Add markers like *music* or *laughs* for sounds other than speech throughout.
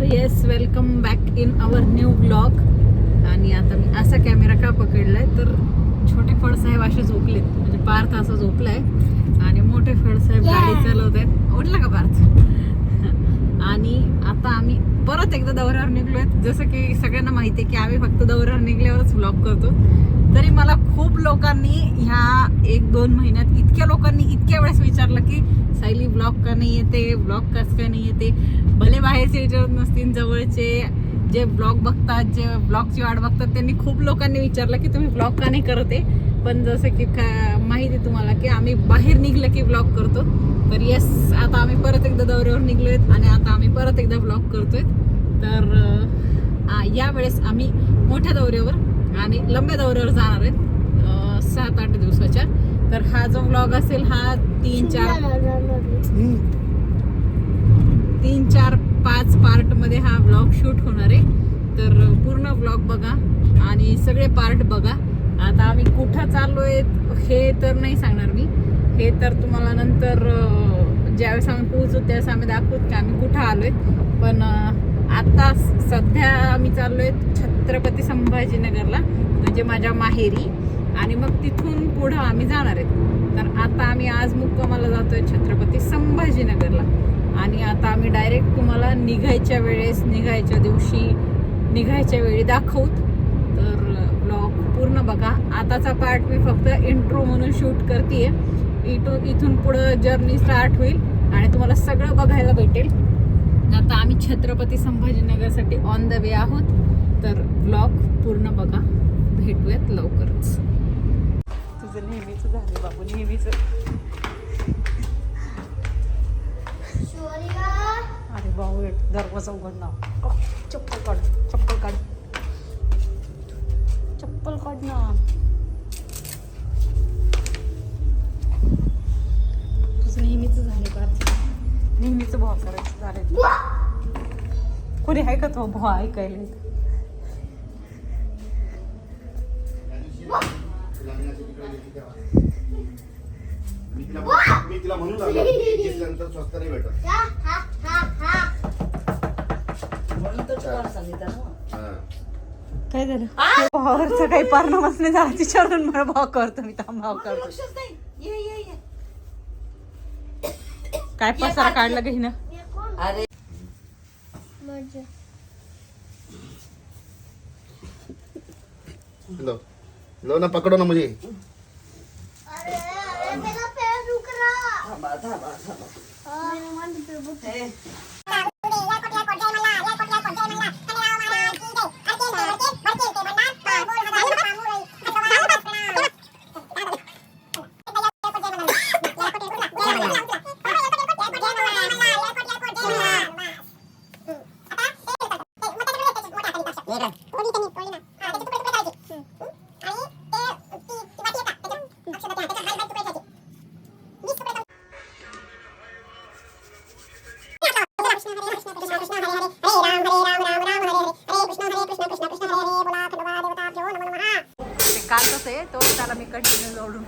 So yes welcome back in our new blog आणि आता मी असा कॅमेरा का पकडलाय? तर छोटे फळसाहेब असे झोपलेत. म्हणजे पार्थ असं झोपलाय. आणि मोठे फळसाहेब गाडी चालवत आहेत उठला का पार्थ? आणि आता आम्ही परत एकदा दौऱ्यावर निघलोय जसं की सगळ्यांना माहिती आहे की आम्ही फक्त दौऱ्यावर निघल्यावरच ब्लॉग करतो. तरी मला खूप लोकांनी ह्या एक दोन महिन्यात इतक्या लोकांनी इतक्या वेळेस विचारलं की सायली ब्लॉग का नाही येते? ब्लॉग कस का नाही येते? भले बाहेरचे विचारत नसतील जवळचे जे ब्लॉग बघतात जे ब्लॉगची वाट बघतात त्यांनी खूप लोकांनी विचारलं की तुम्ही ब्लॉग का नाही करते पण जसं की का माहिती आहे तुम्हाला की आम्ही बाहेर निघलं की ब्लॉग करतो. तर येस आता आम्ही परत एकदा दौऱ्यावर निघलो आहेत आणि आता आम्ही परत एकदा ब्लॉग करतोय तर यावेळेस आम्ही मोठ्या दौऱ्यावर आणि लंब्या दौऱ्यावर जाणार आहेत. सात आठ दिवसाच्या. तर हा जो ब्लॉग असेल हा तीन चार तीन चार पाच पार्टमध्ये हा ब्लॉग शूट होणार आहे. तर पूर्ण ब्लॉग बघा आणि सगळे पार्ट बघा. आता आम्ही कुठं चाललोय हे तर नाही सांगणार मी. हे तर तुम्हाला नंतर ज्यावेळेस आम्ही पोहोचू त्यावेळेस आम्ही दाखवू की आम्ही कुठं आलोय. पण आता सध्या आम्ही आहे छत्रपती संभाजीनगरला म्हणजे माझ्या माहेरी. आणि मग तिथून पुढं आम्ही जाणार आहेत. तर आता आम्ही आज मुक्कामाला आहे छत्रपती संभाजीनगरला. आणि आता आम्ही डायरेक्ट तुम्हाला निघायच्या वेळेस निघायच्या दिवशी निघायच्या वेळी दाखवत तर ब्लॉग पूर्ण बघा. आताचा पार्ट मी फक्त इंट्रो म्हणून शूट करते इथून इथून पुढं जर्नी स्टार्ट होईल. आणि तुम्हाला सगळं बघायला भेटेल. आता आम्ही छत्रपती संभाजीनगरसाठी ऑन द वे आहोत. तर ब्लॉग पूर्ण बघा. भेटूयात लवकरच. तुझं नेहमीच झालं बाबू नेहमीच. अरे भाऊ दरवाजा उघड ना. चप्पल काढ चप्पल काढ. चप्पल काढ ना. कोणी आहे का तो भाव ऐकायला येत? मी तिला मी तिला म्हणून लागलो की घेतल्यानंतर स्वस्त नाही भेटत. हा. काय झालं? भावावरचा काही परिणामच नाही झाला. तिच्यावरून मला भाव करतो मी थांब भाव करतो. काय पसारा काढला काही ना लो लो ना पकडो ना मुझे ते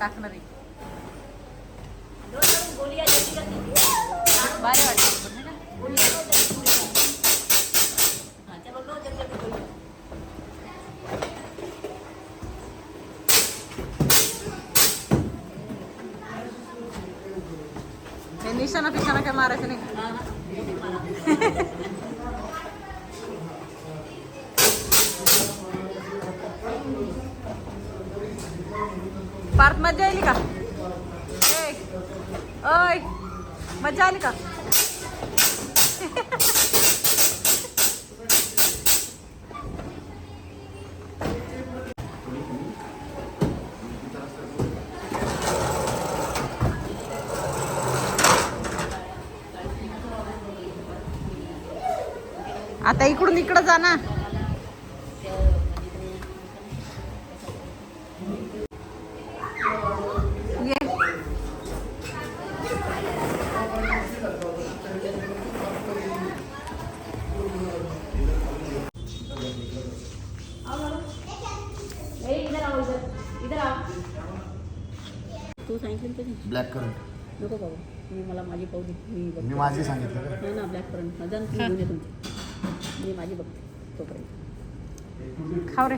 टाकणार आहे पार्क मजा आली का? ओय मजा आली का? आता इकडून इकडं जा ना. Black current. नको बाबा मी मला माझी पावली मी मी माझी सांगितलं का? नाही ना ब्लॅक करंट. माझा घेऊन ये तुमची. मी माझी बघते तोपर्यंत. खाव रे.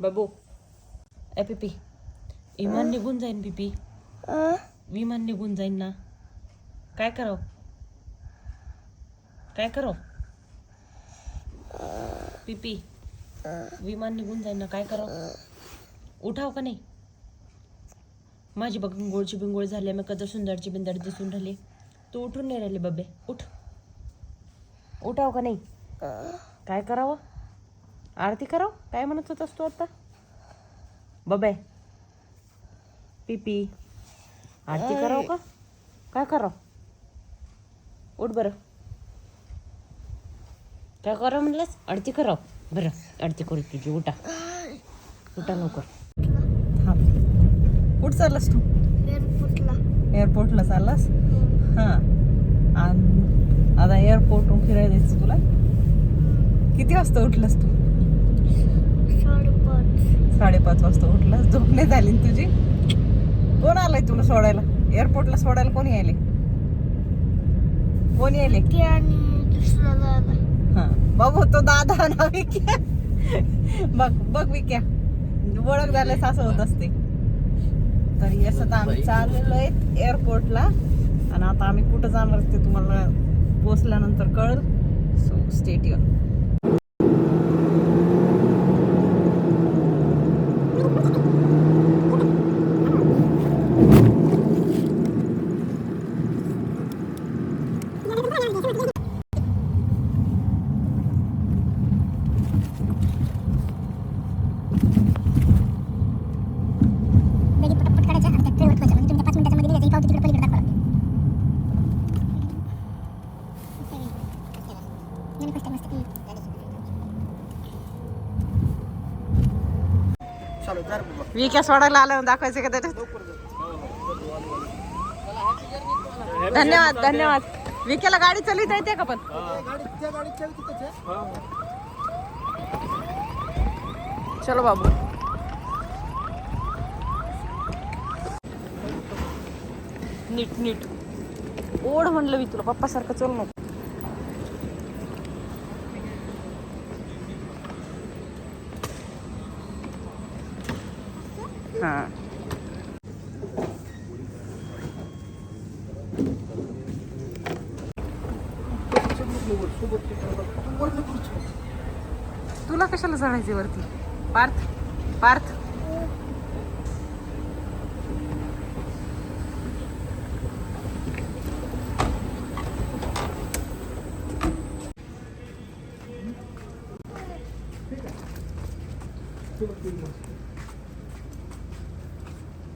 बाबू ए पिपी इमान निघून जाईन पिपी. विमान निघून जाईन ना. काय करावं? काय करावं? पिपी विमान निघून जाईन ना काय करावं? उठाव का नाही? माझी बघ गोळची बिंगोळ झाली मी कधी सुंदरची बिंदर दिसून राहिली. तू उठून नाही राहिली बब्बे उठ. उठाव का नाही? काय करावं? आरती करावं? काय म्हणत होतास तू आता? बबे. पिपी. आरती करावं का? काय करावं? उठ बरं. काय करा म्हणलंस? आरती करावं. बरं आरती करू तुझी उठा. उठा लवकर. कुठं चाललास तू? एअरपोर्टला. एअरपोर्टला चाललास? हां. आणि आता एअरपोर्टहून फिरायला जायचं तुला? किती वाजता उठलास तू? साडेपाच. साडेपाच वाजता उठलास? झोप नाही झाली ना तुझी? कोण आलंय तुला सोडायला? एअरपोर्टला सोडायला कोणी आले? कोणी आले. हां. बाबू तो दादा *laughs* ना विक्या बघ बघ विक्या. ओळख झाल्यास असं होत असते. तर असं तर आम्ही चाललेलो आहे एअरपोर्टला आणि आता आम्ही कुठं जाणार ते तुम्हाला पोचल्यानंतर कळल. सो स्टेटियन बॅगी पटपट काढायच्या आणि त्या ट्रेवर ठेवायच्या म्हणजे तुमच्या पाच मिनिटाच्या मध्ये गेली, ती पावती तिकडे पलीकडे दाखवा लागते. मस्त मस्त चालू जा रे बाबा. विक्या सोडायला आल्यावर दाखवायचं का त्याच्यात? धन्यवाद धन्यवाद. विक्याला गाडी चालवता येते का पण? चलो बाबू. नीट नीट. ओढ म्हणलं मी तुला पप्पा सारखं चल नको हा तुला कशाला चढायचे वरती. पार्थ पार्थ.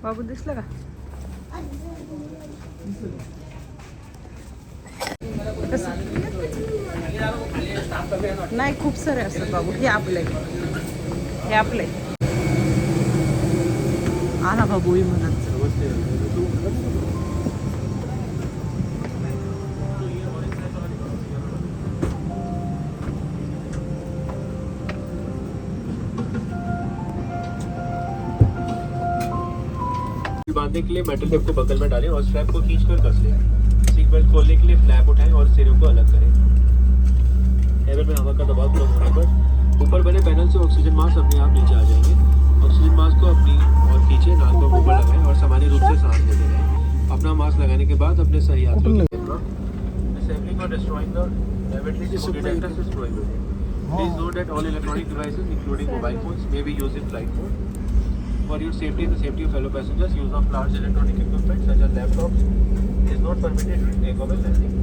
बाबू दिसलं का? नाही, खूप सारे असतात बाबू. हे आपले. हे आपले. आला बाबू, ही म्हणत बांधने के लिए मेटल को बगल में डालें और स्ट्रैप को खींच कर कस लें। सीट बेल्ट खोलने के लिए फ्लैप उठाएँ और सिरों को अलग करें। हेवन में हवा का दबाव कम होने पर ऊपर बने पैनल से ऑक्सीजन मास्क अपने आप नीचे आ जाएँगे ऑक्सीजन मास्क को अपनी और खींचे नाक को ऊपर लगाएँ और सामान्य रूप से सांस लेते रहें अपना मास्क लगाने के बाद अपने सही के Assembling or destroying the diabetic food detectors is prohibited. Please note that all electronic devices, including mobile phones, may be used in flight mode. For your safety and the safety of fellow passengers, use of large electronic equipment such as laptops is not permitted during takeoff and landing.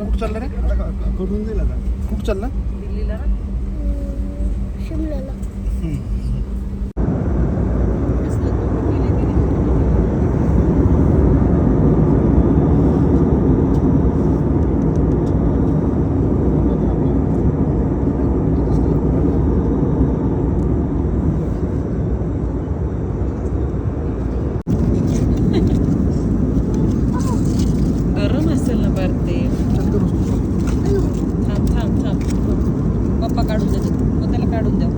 बाबा कुठं चालला रे? करून दिला का कुठं चालला? दिल्लीला ना? शिमल्याला कसलं तोंड केलंय तिने. गरम असेल ना बरं ते थांब थांब थांब पप्पा काढून देतो मग त्याला काढून द्या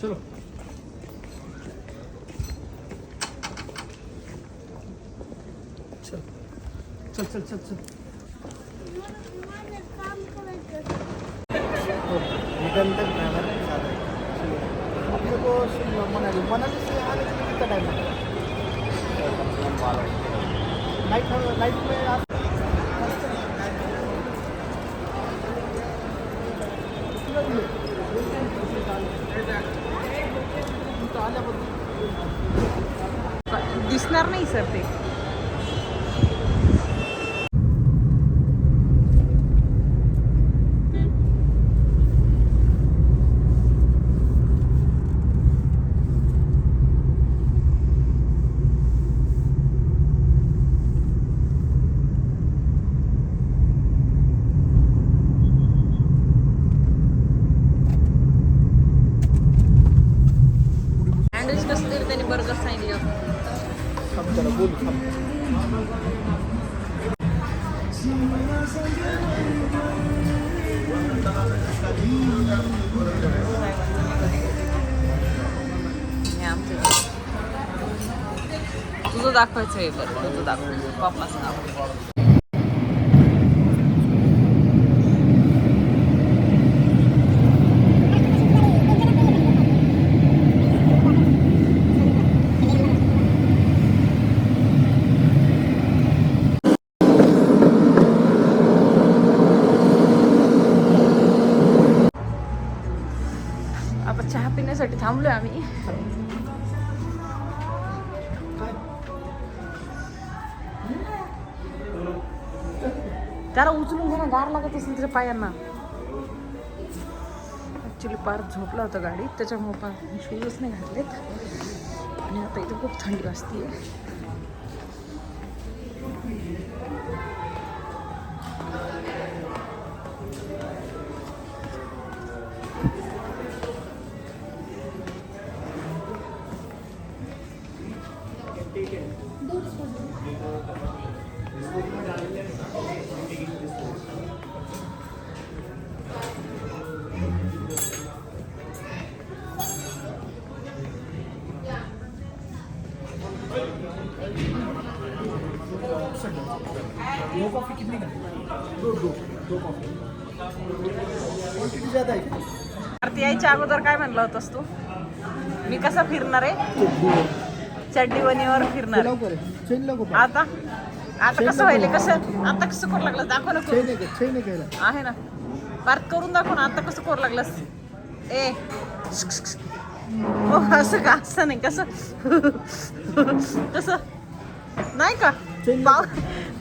चलो चल चल चल चल. चल अपने को शिमला मनाली मनाली से आने के कितना टाइम लगेगा में आप दिसणार नाही सर ते. दाखवायचं आहे बरं तुझं दाखव. पप्पाचं दाखव चहा पिण्यासाठी थांबलोय आम्ही. पायांना ॲक्च्युली पार झोपला होता गाडीत त्याच्यामुळे पार शूजच नाही घातलेत. आणि आता इथे खूप थंडी वाजते अगोदर काय म्हणलं होतंस तू? मी कसा फिरणार आहे? चड्डीवणीवर फिरणार. आहे. आता? आता कसं व्हायले कसं? आता कसं करू लागलं दाखव ना करून. आहे ना. पार्क करून दाखव ना आता कसं करू लागलंस? ए. ओ असं का? असं नाही कसं? कसं? नाही का? चेन पाव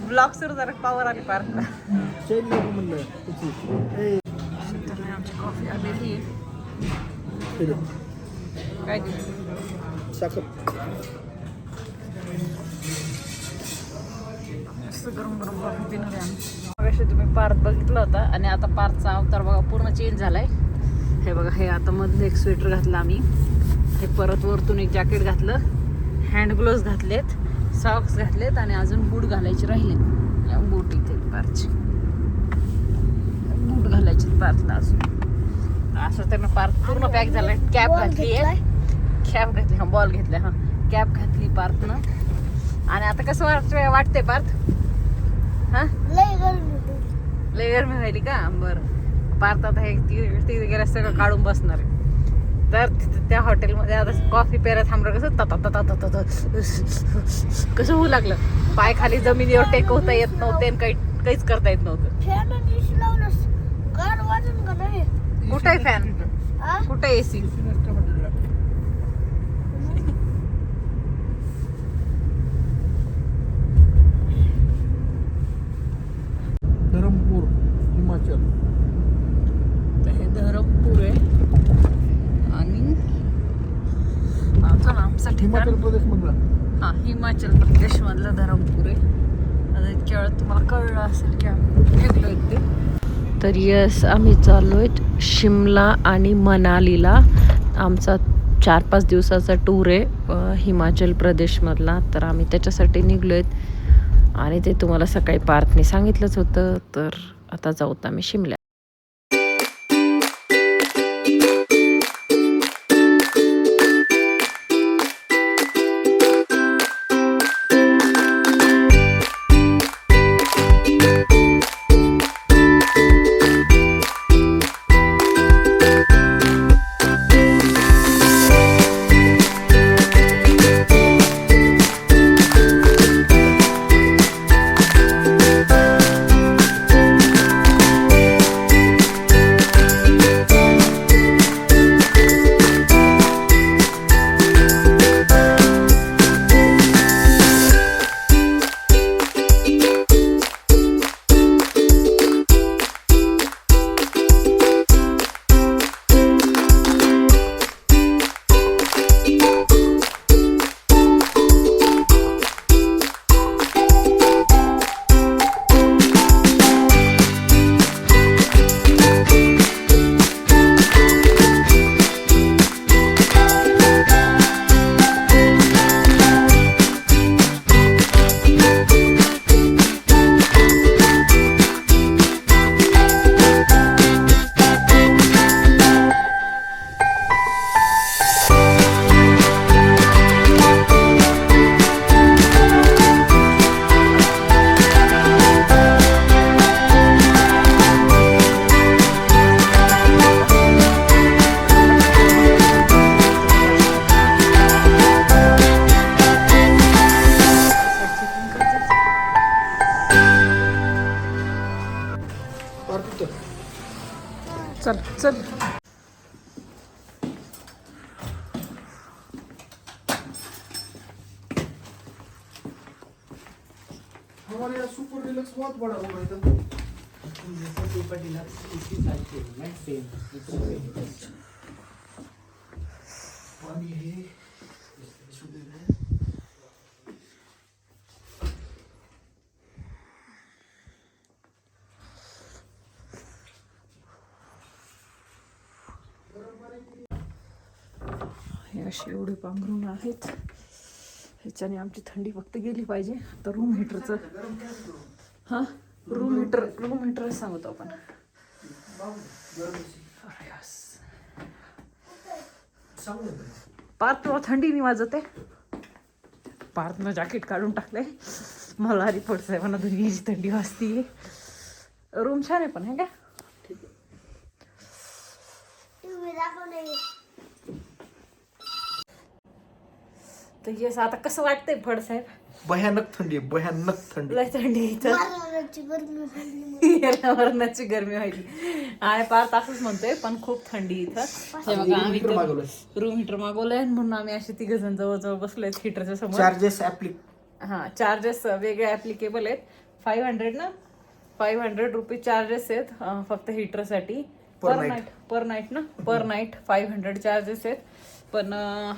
ब्लॉक सुरू जरा पावर आली पार्क चेन नको म्हणलं त्याची ए. आमची कॉफी आलेली आहे. काय? साखर. गरम गरम कॉफी पिणार आहे तुम्ही पार्क बघितला होता आणि आता पार्कचा अवतार बघा पूर्ण चेंज झालाय. हे बघा हे आता मधलं एक स्वेटर घातलं आम्ही. हे परत वरतून एक जॅकेट घातलं. हँड ग्लोव्स घातलेत सॉक्स घातलेत आणि अजून बूट घालायचे राहिले. बूट इथे पार्कचे बूट घालायचे पार्कला अजून. असं त्यानं पार्क पूर्ण पॅक झालाय. कॅप घातली आहे कॅप घातली. हा बॉल घेतला हा. कॅप घातली पार्थनं. आणि आता कसं वाट वाटते पार्थ? हा? लय गरमी व्हायली का? बरं. पार्थ आता हे ती- ती वगैरे सगळं काढून बसणार आहे. तर तिथं त्या हॉटेलमध्ये आता कॉफी प्यायला थांबलं कसं? तता तता तता तता कसं होऊ लागलं? पाय खाली जमिनीवर टेकवता येत नव्हते आणि काही काहीच करता येत नव्हतं फॅन आणि AC लावलंस. गार वाजून का नाही कुठं आहे फॅन? कुठं एसी धरमपूर हिमाचल. हे धरमपूर आहे. आणि आमचा आमचा ठिकाण हिमाचल प्रदेश मधला. हा हिमाचल प्रदेश मधलं धरमपूर आहे. आता इतक्या वेळात तुम्हाला कळलं असेल की आम्ही निघलोय ते. तर यस आम्ही चाललो आहे शिमला आणि मनालीला. आमचा चार पाच दिवसाचा टूर आहे हिमाचल प्रदेशमधला. तर आम्ही त्याच्यासाठी निघलो आहेत आणि ते तुम्हाला सकाळी पार्थने सांगितलंच होतं तर आता जाऊत आम्ही शिमला सुपर डिलक्स बहुत बड़ा रूम है तो जैसे सुपर डिलक्स इसकी साइज के मैं सेम पानी है हे। अशी एवढी पांघरून आहेत. ह्याच्याने आमची थंडी फक्त गेली पाहिजे. तर रूम हिटरचं हां? रूम हिटर रूम हिटर सांगतो आपण. अरे यस. पार्थ तुला थंडी नाही वाजत आहे? पार्थनं जॅकेट काढून टाकलंय. मला रिपोर्ट पडतंय मला दुनियाची थंडी वाजती रूम छान आहे पण आहे का? ठीक आहे तर येस आता कसं वाटतंय फडसाहेब भयानक थंडी आहे भयानक थंडी. लय थंडी आहे इथं. याला वरणाची गरमी व्हायची. आणि पार्थ असंच म्हणतोय पण खूप थंडी इथं. हे बघा आम्ही heater मागवलंय. रूम हिटर मागवलंय म्हणून आम्ही असे तिघ जण जवळजवळ बसलोय हिटरच्या समोर. चार्जेस ऍप्लिक हा चार्जेस वेगळे ऍप्लिकेबल आहेत. फाईव्ह हंड्रेड ना? फाईव्ह हंड्रेड रुपीज चार्जेस आहेत अं, फक्त हिटरसाठी Per per night. Night per night ना? Per night five hundred charges आहेत. पण अं,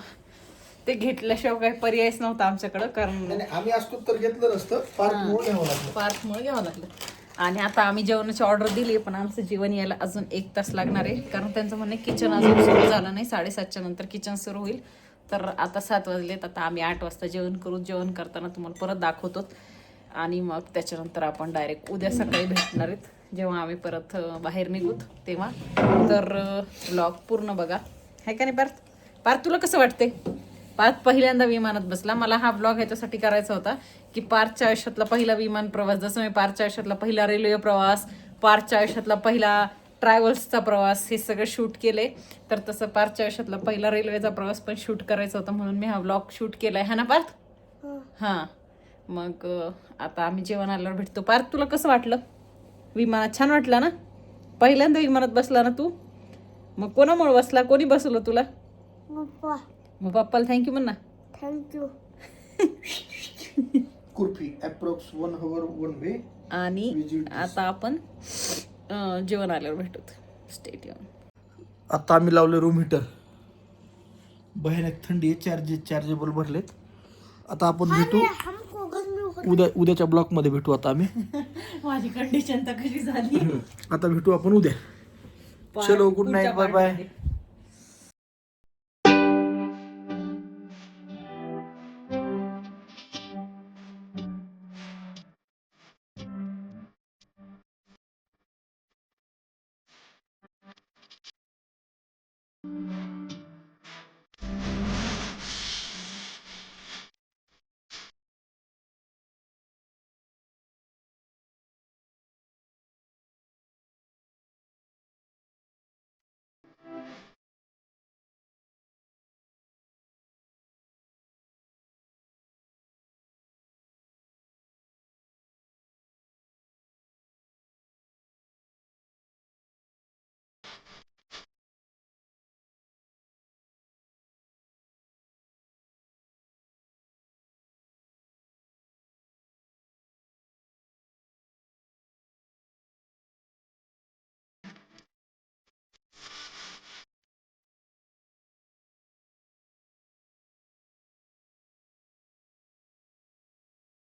ते घेतल्याशिवाय काही पर्यायच नव्हता आमच्याकडं कारण आम्ही असतो तर घेतलं नसतं पार्क म्हणून घ्यावं लागलं. घ्यावं लागलं. आणि आता आम्ही जेवणाची ऑर्डर दिली पण आमचं जेवण यायला अजून एक तास लागणार आहे कारण त्यांचं म्हणणं किचन अजून सुरू झालं नाही साडेसातच्या नंतर किचन सुरू होईल. तर आता सात वाजलेत आता आम्ही आठ वाजता जेवण करू जेवण करताना तुम्हाला परत दाखवतो. आणि मग त्याच्यानंतर आपण डायरेक्ट उद्या सकाळी भेटणार आहेत. जेव्हा आम्ही परत अं, बाहेर निघूत तेव्हा. तर ब्लॉग पूर्ण बघा. आहे का नाही पार्थ? पार्थ तुला कसं वाटते पार्थ पहिल्यांदा विमानात बसला. मला हा ब्लॉग ह्याच्यासाठी करायचा होता की पार्थच्या आयुष्यातला पहिला विमान प्रवास जसं मी पार्थच्या आयुष्यातला पहिला रेल्वे प्रवास पार्थच्या आयुष्यातला पहिला ट्रॅव्हल्सचा प्रवास हे सगळं शूट केले. तर तसं पार्थच्या आयुष्यातला पहिला रेल्वेचा प्रवास पण शूट करायचा होता म्हणून मी हा ब्लॉग शूट केलाय. हा ना पार्थ हां. मग आता आम्ही जेवण आल्यावर भेटतो. पार्थ तुला कसं वाटलं? विमानात छान वाटलं ना? पहिल्यांदा विमानात बसला ना तू? मग कोणामुळे बसला? कोणी बसवलं तुला? मग पप्पाला थँक्यू म्हण ना. Thank you Kurfi approx one hour one way आणि आता आपण अं, जेवण आल्यावर भेटू स्टेडियम आता आम्ही लावले रूम हिटर भयानक थंडी आहे चार्जेस चार्जेबल भरलेत. आता आपण भेटू. उद्या उद्याच्या ब्लॉकमध्ये भेटू आता आम्ही. *laughs* माझी कंडिशन तर कशी झाली? आता भेटू आपण उद्या. चलो गुड नाईट बाय बाय